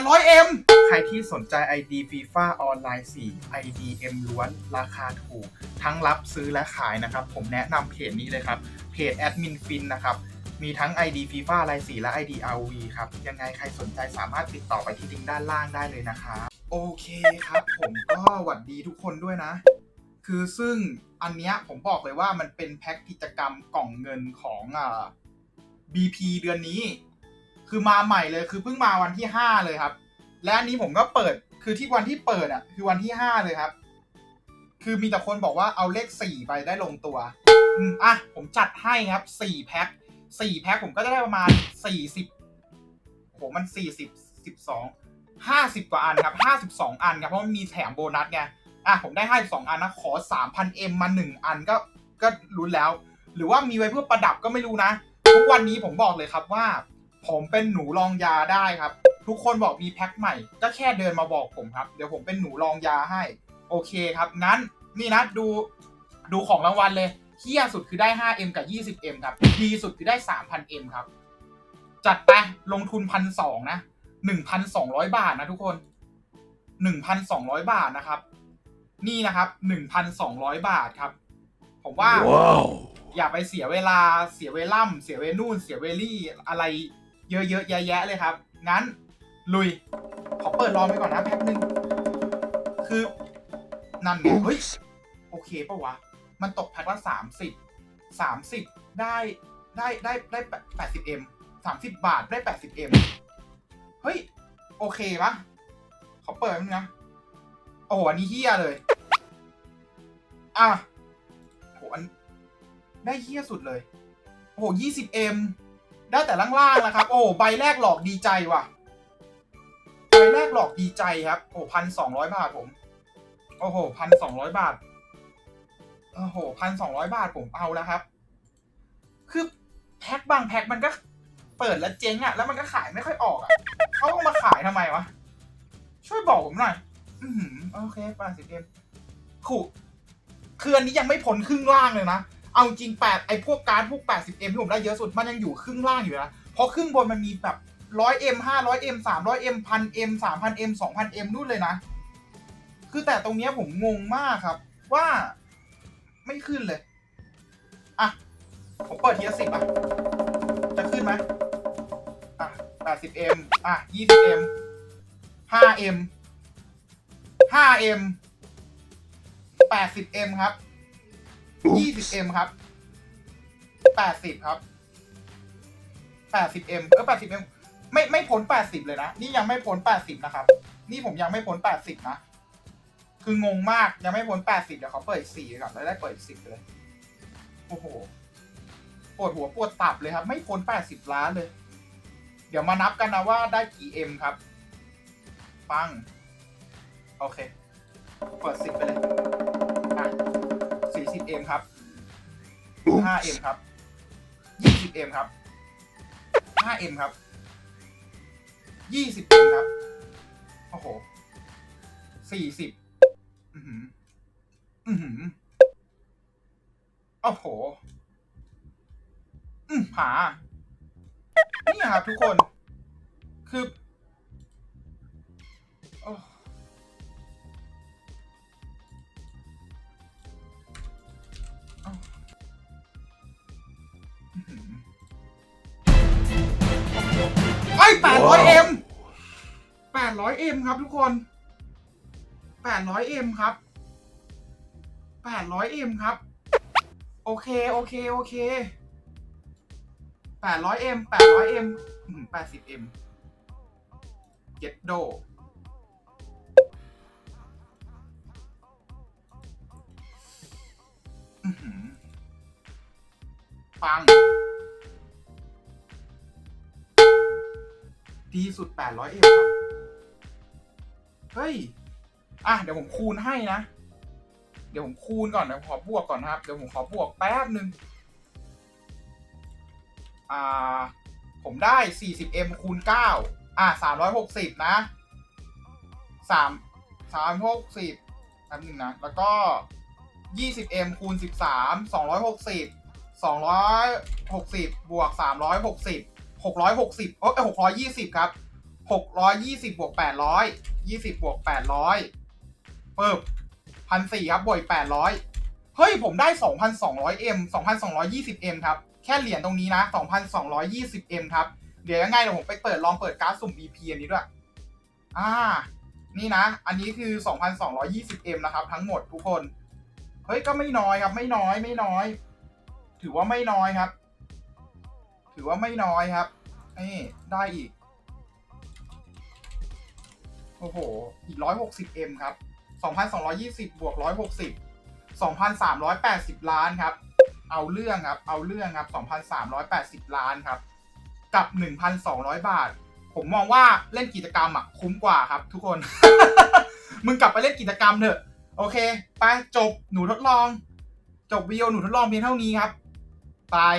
800M ใครที่สนใจ ID FIFA ออนไลน์4 IDM ล้วน ราคาถูก ทั้งรับซื้อและขายนะครับ ผมแนะนำเพจนี้เลยครับ เพจแอดมินฟินนะครับ มีทั้ง ID FIFA ลาย4และ ID RV ครับ ยังไงใครสนใจสามารถติดต่อไปที่ลิงก์ด้านล่างได้เลยนะครับโอเคครับผมก็หวัดดีทุกคนด้วยนะ คือซึ่งอันเนี้ยผมบอกเลยว่ามันเป็นแพ็คกิจกรรมกล่องเงินของอ่า BP เดือนนี้ คือมาใหม่เลยคือเพิ่งมาวันที่5เลยครับ และอันนี้ผมก็เปิดคือที่วันที่เปิดอะคือวันที่5เลยครับ คือมีแต่คนบอกว่าเอาเลข4ไปได้ลงตัวอืมอะผมจัดให้ครับ4แพ็ค4แพ็คผมก็จะได้ประมาณ40โหมัน40 12 50กว่าอันครับ52อันครับเพราะมันมีแถมโบนัสไงอะผมได้52อันนะขอ 3,000M มมา1อันก็ก็ลุ้นแล้ว หรือว่ามีไว้เพื่อประดับก็ไม่รู้นะ ทุกวันนี้ผมบอกเลยครับว่า ผมเป็นหนูรองยาได้ครับ ทุกคนบอกมีแพ็คใหม่ ก็แค่เดินมาบอกผมครับ เดี๋ยวผมเป็นหนูรองยาให้ โอเคครับ งั้นนี่นะดูดูของรางวัลเลยเที่ยสุดคือได้ 5M กับ 20M ครับ ดีสุดคือได้ 3,000M ครับ จัดไปลงทุนพันสองนะ 1,200 บาทนะทุกคน 1,200 บาทนะครับ นี่นะครับ 1,200 บาทครับ ผมว่า Wow. อย่าไปเสียเวลาเสียเวล่ำเสียเวนู่นเสียเวลี่อะไร เยอะๆแยะๆเลยครับ งั้นลุย ขอเปิดรอไปก่อนนะแป๊บนึง คือ นั่นไงเฮ้ย Oops. โอเคปะวะ มันตกแพ็คละสามสิบสามสิบได้ได้ได้ได้แปดสิบเอ็มสามสิบบาทได้แปดสิบเอ็มเฮ้ย โอเคปะขอเปิดมั้งนะ โอ้โห อันนี้เฮี้ยเลย อะโหอันได้เฮี้ยสุดเลย โอ้โหยี่สิบเอ็ม ได้แต่ล่างๆนะครับ โอ้ใบแรกหลอกดีใจว่ะใบแรกหลอกดีใจครับ โอ้พันสองร้อยบาทผม โอ้โหพันสองร้อยบาทโอ้โหพันสองร้อยบาทผมเอาแล้วครับ คือแพ็คบางแพ็คมันก็เปิดแล้วเจ๊งอะแล้วมันก็ขายไม่ค่อยออกอะเขาเอามาขายทำไมวะ ช่วยบอกผมหน่อยอือหือโอเคปดสิบเอ็มขู่คืออันนี้ยังไม่พ้นครึ่งล่างเลยนะ เอาจริงแปดไอ้พวกการ์ดพวกแปดสิบเอ็มที่ผมได้เยอะสุดมันยังอยู่ครึ่งล่างอยู่นะ เพราะครึ่งบนมันมีแบบร้อยเอ็มห้าร้อยเอ็มสามร้อยเอ็มพันเอ็มสามพันเอ็มสองพันเอ็มนู่นเลยนะ คือแต่ตรงเนี้ยผมงงมากครับ ว่าไม่ขึ้นเลย อะ ผมเปิดทีละสิบอะ จะขึ้นไหมอะแปดสิบเอ็มอะยี่สิบเอ็มห้าเอ็มห้าเอ็มแปดสิบเอ็มครับ ยี่สิบเอ็มครับแปดสิบครับแปดสิบเอ็มเออแปดสิบเอ็มไม่ไม่พ้นแปดสิบเลยนะ นี่ยังไม่พ้นแปดสิบนะครับ นี่ผมยังไม่พ้นแปดสิบนะ คืองงมากยังไม่พ้นแปดสิบเดี๋ยวเขาเปิดอีกสี่ก่อนแล้วได้เปิดสิบเลย โอ้โห ปวดหัวปวดตับเลยครับ ไม่พ้นแปดสิบล้านเลย เดี๋ยวมานับกันนะว่าได้กี่เอ็มครับ ปัง โอเค เปิดสิบไปเลย สี่สิบเอ็มครับห้าเอ็มครับยี่สิบเอ็มครับห้าเอ็มครับยี่สิบเอ็มครับ โอ้โหสี่สิบอือหือ อือหือ โอ้โห อืมหานี่ครับทุกคน คือ โอ้อ้ แปดร้อยเอ็มแปดร้อยเอ็มครับทุกคนแปดร้อยเอ็มครับแปดร้อยเอ็มครับ โอเค โอเค โอเคแปดร้อยเอ็มแปดร้อยเอ็มแปดสิบเอ็มเจ็ดโดอื้อหือปัง ดีสุดแปดร้อยเอ็มครับ เฮ้ย อะ เดี๋ยวผมคูณให้นะ เดี๋ยวผมคูณก่อนเดี๋ยวขอบวกก่อนนะครับ เดี๋ยวผมขอบวกแป๊บหนึ่งอ่า ผมได้ 40m คูณ 9 อะ 360 นะ3 360แป๊บหนึ่งนะ แล้วก็ 20m คูณ 13 260 260 บวก 360 660เอ้ย620 ครับหกร้อยยี่สิบบวกแปดร้อยยี่สิบบวกแปดร้อยปึ๊บพันสี่ครับบวกแปดร้อยเฮ้ย ผมได้สองพันสองร้อยเอ็มสองพันสองร้อยยี่สิบเอ็มครับ แค่เหรียญตรงนี้นะสองพันสองร้อยยี่สิบเอ็มครับ เดี๋ยวยังไงเดี๋ยวผมไปเปิดลองเปิดการ์ดสุ่ม BP อันนี้ด้วย อ่า นี่นะ อันนี้คือ 2,220M นะครับ ทั้งหมดทุกคน เฮ้ย ก็ไม่น้อยครับ ไม่น้อย ไม่น้อย ถือว่าไม่น้อยครับ ถือว่าไม่น้อยครับ นี่ ได้อีก โอ้โห อีก 160M ครับ 2,220 บวก 160 2,380 ล้านครับ เอาเรื่องครับ เอาเรื่องครับ 2,380 ล้านครับ กับ 1,200 บาท ผมมองว่าเล่นกิจกรรมอะ คุ้มกว่าครับทุกคน มึงกลับไปเล่นกิจกรรมเถอะ โอเค ไปจบหนูทดลอง จบวิดีโอหนูทดลองเพียงเท่านี้ครับตาย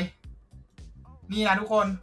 นี่นะทุกคน